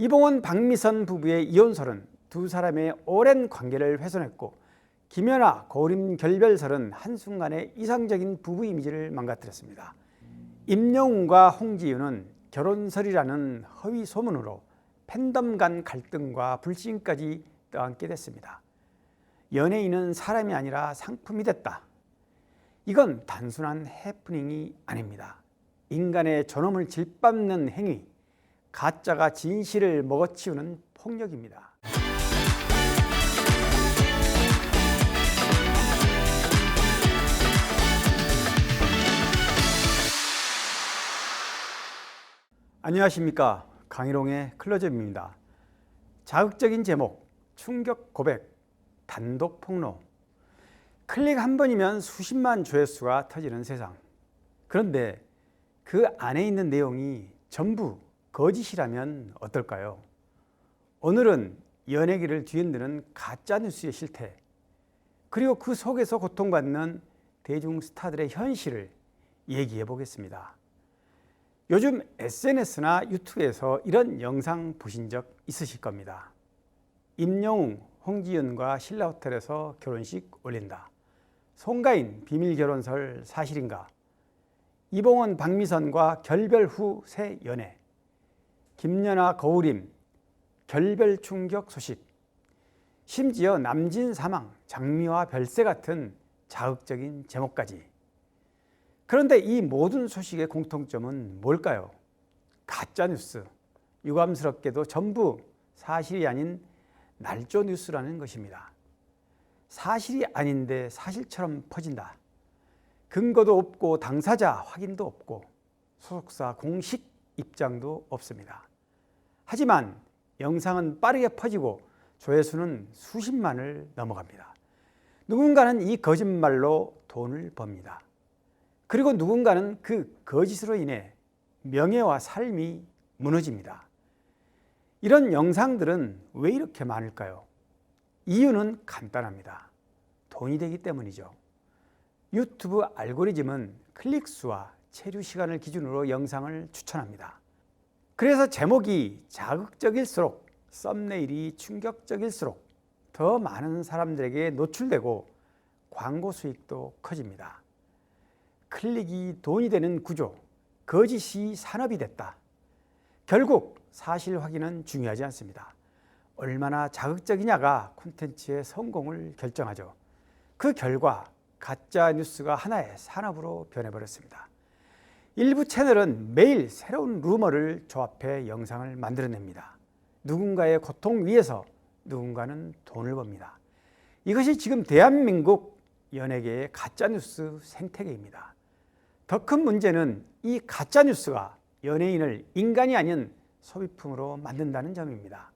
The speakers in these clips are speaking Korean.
이봉원 박미선 부부의 이혼설은 두 사람의 오랜 관계를 훼손했고 김연아 고림 결별설은 한순간에 이상적인 부부 이미지를 망가뜨렸습니다. 임영웅과 홍지윤은 결혼설이라는 허위 소문으로 팬덤 간 갈등과 불신까지 떠안게 됐습니다. 연예인은 사람이 아니라 상품이 됐다. 이건 단순한 해프닝이 아닙니다. 인간의 존엄을 질밟는 행위, 가짜가 진실을 먹어치우는 폭력입니다. 안녕하십니까 강희롱의 클로즈입니다. 자극적인 제목, 충격 고백, 단독 폭로. 클릭 한 번이면 수십만 조회수가 터지는 세상. 그런데 그 안에 있는 내용이 전부 거짓이라면 어떨까요? 오늘은 연예계를 뒤흔드는 가짜 뉴스의 실태, 그리고 그 속에서 고통받는 대중 스타들의 현실을 얘기해 보겠습니다. 요즘 SNS나 유튜브에서 이런 영상 보신 적 있으실 겁니다. 임영웅, 홍지연과 신라호텔에서 결혼식 올린다. 송가인 비밀 결혼설 사실인가? 이봉원 박미선과 결별 후 새 연애. 김연아 거울임 결별 충격 소식. 심지어 남진 사망, 장미와 별세 같은 자극적인 제목까지. 그런데 이 모든 소식의 공통점은 뭘까요? 가짜 뉴스. 유감스럽게도 전부 사실이 아닌 날조 뉴스라는 것입니다. 사실이 아닌데 사실처럼 퍼진다. 근거도 없고 당사자 확인도 없고 소속사 공식 입장도 없습니다. 하지만 영상은 빠르게 퍼지고 조회수는 수십만을 넘어갑니다. 누군가는 이 거짓말로 돈을 법니다. 그리고 누군가는 그 거짓으로 인해 명예와 삶이 무너집니다. 이런 영상들은 왜 이렇게 많을까요? 이유는 간단합니다. 돈이 되기 때문이죠. 유튜브 알고리즘은 클릭수와 체류 시간을 기준으로 영상을 추천합니다. 그래서 제목이 자극적일수록 썸네일이 충격적일수록 더 많은 사람들에게 노출되고 광고 수익도 커집니다. 클릭이 돈이 되는 구조, 거짓이 산업이 됐다. 결국 사실 확인은 중요하지 않습니다. 얼마나 자극적이냐가 콘텐츠의 성공을 결정하죠. 그 결과 가짜 뉴스가 하나의 산업으로 변해버렸습니다. 일부 채널은 매일 새로운 루머를 조합해 영상을 만들어냅니다. 누군가의 고통 위에서 누군가는 돈을 법니다. 이것이 지금 대한민국 연예계의 가짜뉴스 생태계입니다. 더 큰 문제는 이 가짜뉴스가 연예인을 인간이 아닌 소비품으로 만든다는 점입니다.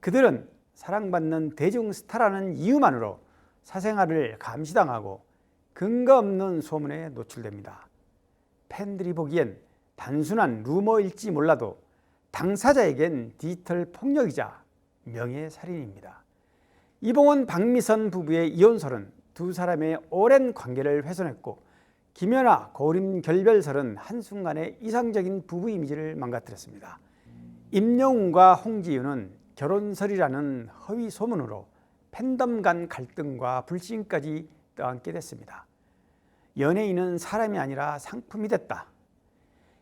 그들은 사랑받는 대중 스타라는 이유만으로 사생활을 감시당하고 근거 없는 소문에 노출됩니다. 팬들이 보기엔 단순한 루머일지 몰라도 당사자에겐 디지털 폭력이자 명예살인입니다. 이봉원 박미선 부부의 이혼설은 두 사람의 오랜 관계를 훼손했고 김연아 고림 결별설은 한순간에 이상적인 부부 이미지를 망가뜨렸습니다. 임영웅과 홍지윤은 결혼설이라는 허위 소문으로 팬덤 간 갈등과 불신까지 떠안게 됐습니다. 연예인은 사람이 아니라 상품이 됐다.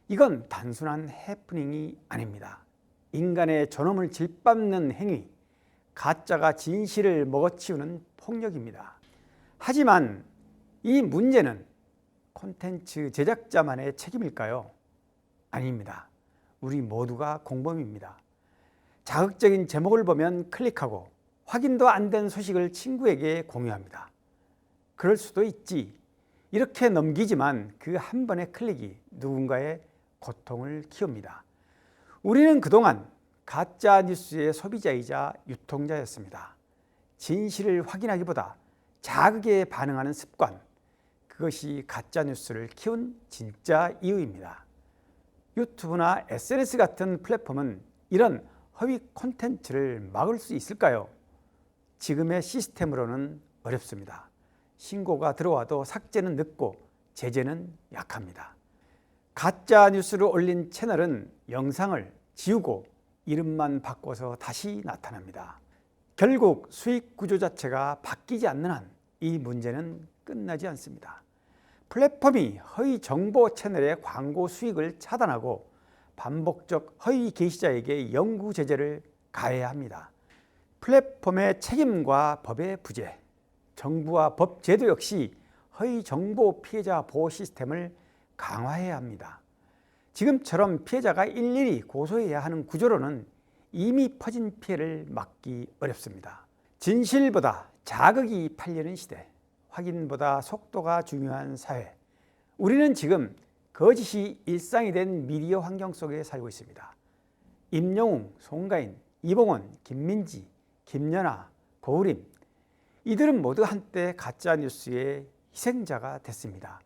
이건 단순한 해프닝이 아닙니다. 인간의 존엄을 질밟는 행위, 가짜가 진실을 먹어치우는 폭력입니다. 하지만 이 문제는 콘텐츠 제작자만의 책임일까요? 아닙니다. 우리 모두가 공범입니다. 자극적인 제목을 보면 클릭하고 확인도 안 된 소식을 친구에게 공유합니다. 그럴 수도 있지. 이렇게 넘기지만 그 한 번의 클릭이 누군가의 고통을 키웁니다. 우리는 그동안 가짜 뉴스의 소비자이자 유통자였습니다. 진실을 확인하기보다 자극에 반응하는 습관, 그것이 가짜 뉴스를 키운 진짜 이유입니다. 유튜브나 SNS 같은 플랫폼은 이런 허위 콘텐츠를 막을 수 있을까요? 지금의 시스템으로는 어렵습니다. 신고가 들어와도 삭제는 늦고 제재는 약합니다. 가짜 뉴스를 올린 채널은 영상을 지우고 이름만 바꿔서 다시 나타납니다. 결국 수익 구조 자체가 바뀌지 않는 한 이 문제는 끝나지 않습니다. 플랫폼이 허위 정보 채널의 광고 수익을 차단하고 반복적 허위 게시자에게 영구 제재를 가해야 합니다. 플랫폼의 책임과 법의 부재, 정부와 법 제도 역시 허위 정보 피해자 보호 시스템을 강화해야 합니다. 지금처럼 피해자가 일일이 고소해야 하는 구조로는 이미 퍼진 피해를 막기 어렵습니다. 진실보다 자극이 팔리는 시대, 확인보다 속도가 중요한 사회. 우리는 지금 거짓이 일상이 된 미디어 환경 속에 살고 있습니다. 임영웅, 송가인, 이봉원, 김민지, 김연아, 고우림 이들은 모두 한때 가짜 뉴스의 희생자가 됐습니다.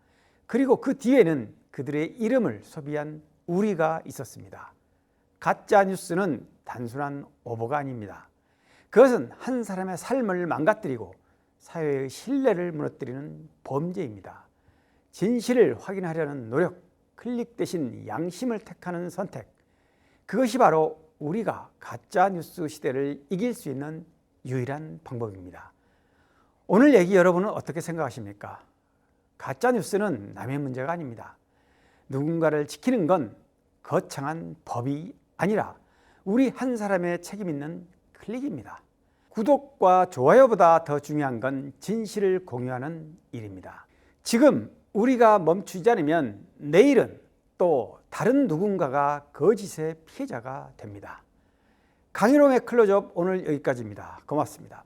그리고 그 뒤에는 그들의 이름을 소비한 우리가 있었습니다. 가짜 뉴스는 단순한 오보가 아닙니다. 그것은 한 사람의 삶을 망가뜨리고 사회의 신뢰를 무너뜨리는 범죄입니다. 진실을 확인하려는 노력, 클릭 대신 양심을 택하는 선택. 그것이 바로 우리가 가짜 뉴스 시대를 이길 수 있는 유일한 방법입니다. 오늘 얘기 여러분은 어떻게 생각하십니까? 가짜 뉴스는 남의 문제가 아닙니다. 누군가를 지키는 건 거창한 법이 아니라 우리 한 사람의 책임 있는 클릭입니다. 구독과 좋아요보다 더 중요한 건 진실을 공유하는 일입니다. 지금 우리가 멈추지 않으면 내일은 또 다른 누군가가 거짓의 피해자가 됩니다. 강희롱의 클로즈업 오늘 여기까지입니다. 고맙습니다.